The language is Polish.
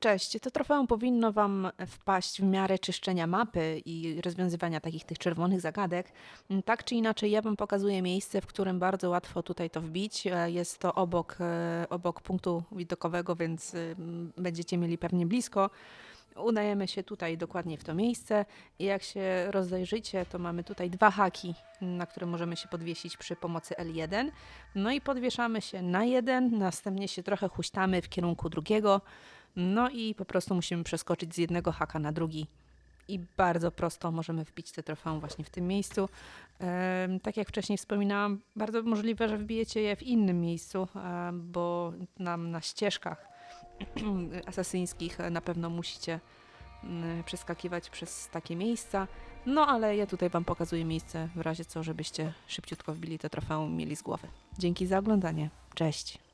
Cześć, to trofeum powinno Wam wpaść w miarę czyszczenia mapy i rozwiązywania takich tych czerwonych zagadek. Tak czy inaczej, ja Wam pokazuję miejsce, w którym bardzo łatwo tutaj to wbić. E, Jest to obok, e, obok punktu widokowego, więc y, będziecie mieli pewnie blisko. Udajemy się tutaj dokładnie w to miejsce i jak się rozejrzycie, to mamy tutaj dwa haki, na które możemy się podwiesić przy pomocy L1. No i podwieszamy się na jeden, następnie się trochę huśtamy w kierunku drugiego. No i po prostu musimy przeskoczyć z jednego haka na drugi. I bardzo prosto możemy wbić te trofeum właśnie w tym miejscu. Tak jak wcześniej wspominałam, bardzo możliwe, że wbijecie je w innym miejscu, bo nam na ścieżkach asasyńskich na pewno musicie mm, przeskakiwać przez takie miejsca. No ale ja tutaj Wam pokazuję miejsce w razie co, żebyście szybciutko wbili te trofeum mieli z głowy. Dzięki za oglądanie. Cześć!